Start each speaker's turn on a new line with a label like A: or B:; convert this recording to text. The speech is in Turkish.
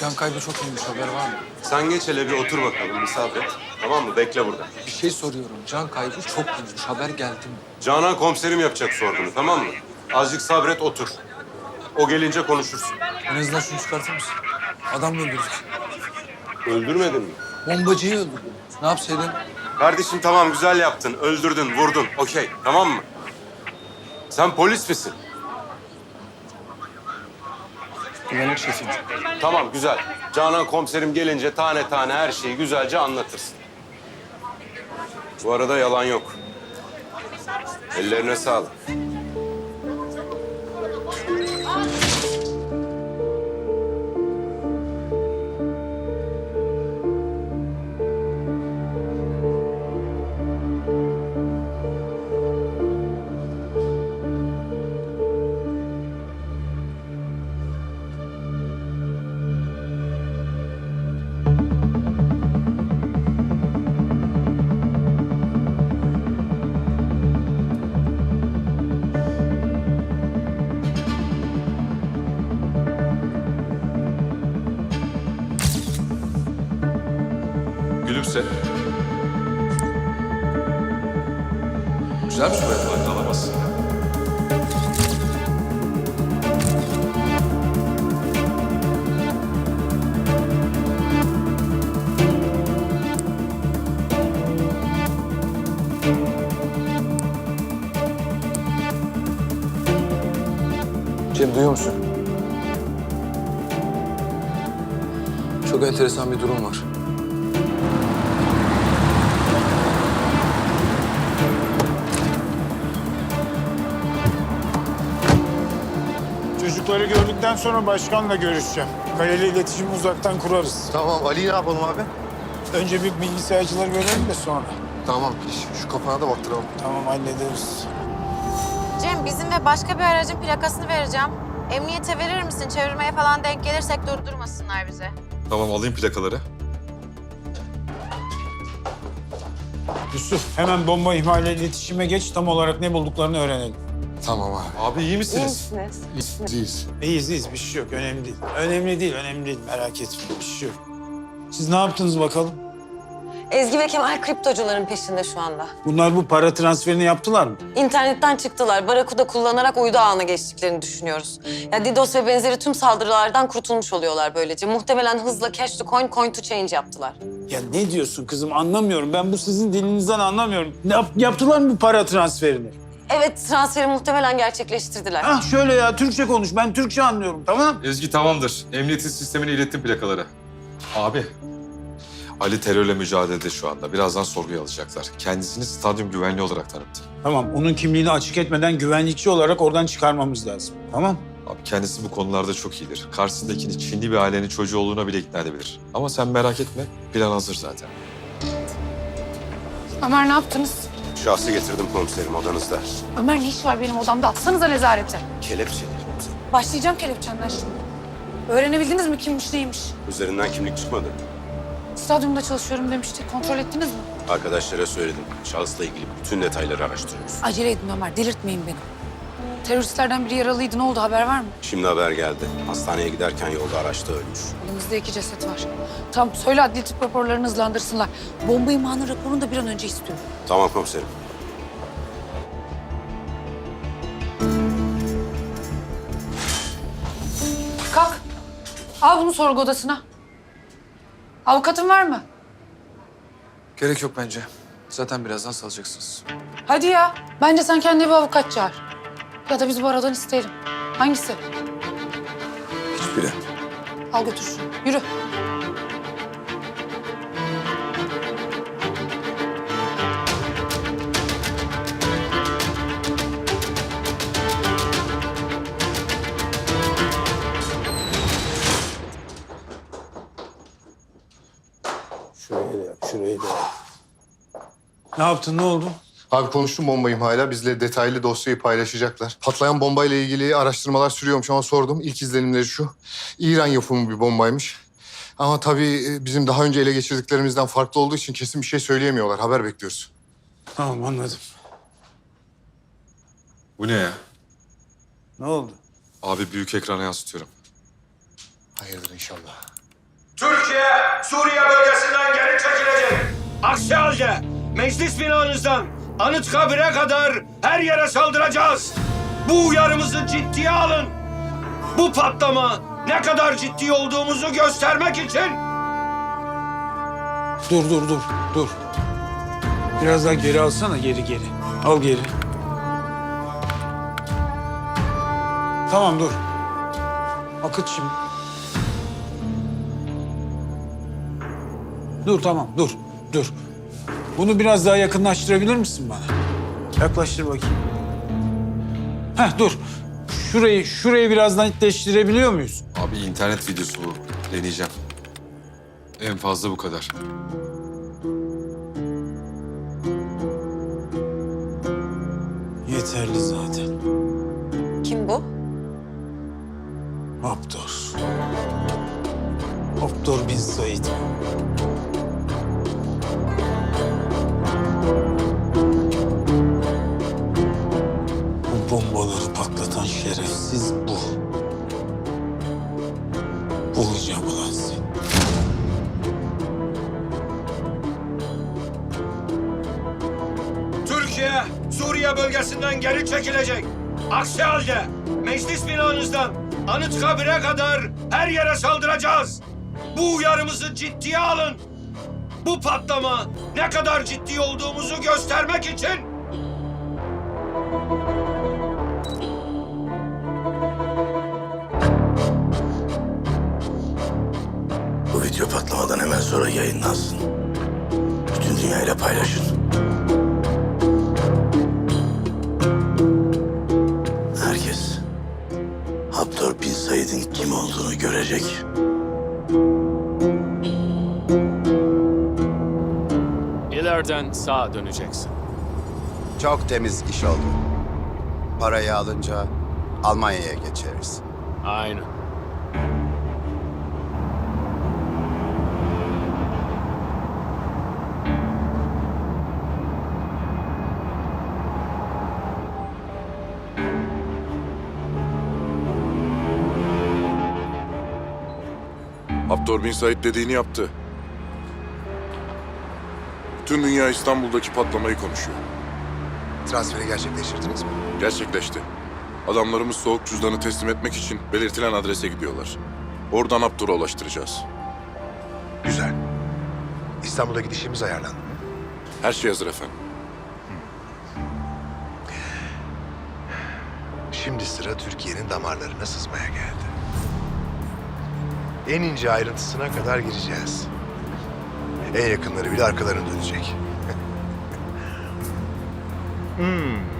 A: Can kaybı çok iyiymiş haber var mı?
B: Sen geç hele bir otur bakalım misafir. Tamam mı? Bekle burada.
A: Bir şey soruyorum. Can kaybı çok iyiymiş. Haber geldi mi?
B: Canan komiserim yapacak sorgunu tamam mı? Azıcık sabret otur. O gelince konuşursun.
A: En azından şunu çıkartır mısın? Adam öldürdük?
B: Öldürmedin mi?
A: Bombacıyı öldürdü. Ne yapsaydın?
B: Kardeşim tamam güzel yaptın. Öldürdün, vurdun. Okey tamam mı? Sen polis misin?
A: Güvenlik şefiyim.
B: Tamam güzel. Canan komiserim gelince tane tane her şeyi güzelce anlatırsın. Bu arada yalan yok. Ellerine sağlık.
A: Güzel bir.
C: Hadi alamazsın.
A: Cem duyuyor musun? Çok enteresan bir durum var.
D: Çocukları gördükten sonra başkanla görüşeceğim. Kaya'yla iletişimi uzaktan kurarız.
E: Tamam Ali'yi ne yapalım abi?
D: Önce bir bilgisayarcıları görelim de sonra.
E: Tamam şu, şu kafana da baktıralım.
D: Tamam hallederiz.
F: Cem bizim ve başka bir aracın plakasını vereceğim. Emniyete verir misin? Çevirmeye falan denk gelirsek durdurmasınlar bizi.
C: Tamam alayım plakaları.
D: Yusuf hemen bomba ihmali iletişime geç. Tam olarak ne bulduklarını öğrenelim.
E: Tamam abi.
C: Abi iyi misiniz?
E: İyiyiz.
D: İyiyiz iyiyiz bir şey yok önemli değil. Önemli değil önemli değil merak etme bir şey yok. Siz ne yaptınız bakalım?
G: Ezgi ve Kemal kriptocuların peşinde şu anda.
D: Bunlar bu para transferini yaptılar mı?
G: İnternetten çıktılar. Barakuda kullanarak uydu ağına geçtiklerini düşünüyoruz. Ya DDoS ve benzeri tüm saldırılardan kurtulmuş oluyorlar böylece. Muhtemelen hızla cash to coin, coin to change yaptılar.
D: Ya ne diyorsun kızım anlamıyorum. Ben bu sizin dilinizden anlamıyorum. Ne yap- yaptılar mı bu para transferini?
G: Evet, transferi muhtemelen gerçekleştirdiler.
D: Ah şöyle ya Türkçe konuş. Ben Türkçe anlıyorum tamam?
C: Ezgi tamamdır. Emniyetin sistemine ilettim plakaları. Abi. Ali terörle mücadelede şu anda. Birazdan sorguya alacaklar. Kendisini stadyum güvenliği olarak tanıttı.
D: Tamam onun kimliğini açık etmeden güvenlikçi olarak oradan çıkarmamız lazım. Tamam?
C: Abi kendisi bu konularda çok iyidir. Karşısındakini Çinli bir ailenin çocuğu olduğuna bile ikna edebilir. Ama sen merak etme. Plan hazır zaten.
H: Ömer ne yaptınız?
B: Şahsı getirdim komiserim odanızda.
H: Ömer ne iş var benim odamda? Atsanıza nezarete.
B: Kelepçeleri.
H: Başlayacağım kelepçenden şimdi. Öğrenebildiniz mi kimmiş neymiş?
B: Üzerinden kimlik çıkmadı.
H: Stadyumda çalışıyorum demişti. Kontrol ettiniz mi?
B: Arkadaşlara söyledim. Şahısla ilgili bütün detayları araştırıyoruz.
H: Acele edin Ömer. Delirtmeyin beni. Teröristlerden biri yaralıydı. Ne oldu? Haber var mı?
B: Şimdi haber geldi. Hastaneye giderken yolda araçta ölmüş.
H: Elimizde iki ceset var. Tamam söyle adli tıp raporlarını hızlandırsınlar. Bomba imhanı raporunu da bir an önce istiyorum.
B: Tamam komiserim.
H: Kalk. Al bunu sorgu odasına. Avukatın var mı?
A: Gerek yok bence. Zaten birazdan salacaksınız.
H: Hadi ya. Bence sen kendine bir avukat çağır. Ya da biz bu aradan isteyelim. Hangisi?
A: Hiçbiri.
H: Al götür. Yürü.
D: Şuraya da yap, şuraya da yap. Ne yaptın, ne oldu?
E: Abi konuştum bomba imhayla. Bizle detaylı dosyayı paylaşacaklar. Patlayan bombayla ilgili araştırmalar sürüyormuş ama sordum. İlk izlenimleri şu. İran yapımı bir bombaymış. Ama tabii e, bizim daha önce ele geçirdiklerimizden farklı olduğu için kesin bir şey söyleyemiyorlar. Haber bekliyoruz.
D: Tamam anladım.
C: Bu ne ya?
D: Ne oldu?
C: Abi büyük ekrana yansıtıyorum.
E: Hayırdır inşallah.
I: Türkiye Suriye bölgesinden geri çekilecek. Aksi halde meclis binanızdan Anıtkabir'e kadar her yere saldıracağız. Bu uyarımızı ciddiye alın. Bu patlama ne kadar ciddi olduğumuzu göstermek için
D: Dur dur dur dur. Biraz daha geri alsana geri geri. Al geri. Tamam dur. Akıt şimdi. Dur tamam dur dur. Bunu biraz daha yakınlaştırabilir misin bana? Yaklaştır bakayım. Heh dur. Şurayı şurayı biraz netleştirebiliyor muyuz?
C: Abi internet videosu bu. Deneyeceğim. En fazla bu kadar.
D: Yeterli zaten.
G: Kim bu?
D: Abdur. Abdur bin Said. Bombaları patlatan şerefsiz bu. Bulacağım ulan seni.
I: Türkiye Suriye bölgesinden geri çekilecek. Aksi halde meclis binanızdan Anıtkabir'e kadar her yere saldıracağız. Bu uyarımızı ciddiye alın. Bu patlama ne kadar ciddi olduğumuzu göstermek için
J: video patlamadan hemen sonra yayınlansın. Bütün dünyayla paylaşın. Herkes Haptor Bin Said'in kim olduğunu görecek.
K: İleriden sağa döneceksin.
L: Çok temiz iş oldu. Parayı alınca Almanya'ya geçeriz.
K: Aynen.
M: Abdur bin Said dediğini yaptı. Bütün dünya İstanbul'daki patlamayı konuşuyor.
L: Transferi gerçekleştirdiniz mi?
M: Gerçekleşti. Adamlarımız soğuk cüzdanı teslim etmek için belirtilen adrese gidiyorlar. Oradan Abdur'a ulaştıracağız.
L: Güzel. İstanbul'a gidişimiz ayarlandı mı?
M: Her şey hazır efendim.
L: Şimdi sıra Türkiye'nin damarlarına sızmaya geldi. En ince ayrıntısına kadar gireceğiz. En yakınları bile arkalarını dönecek. hmm.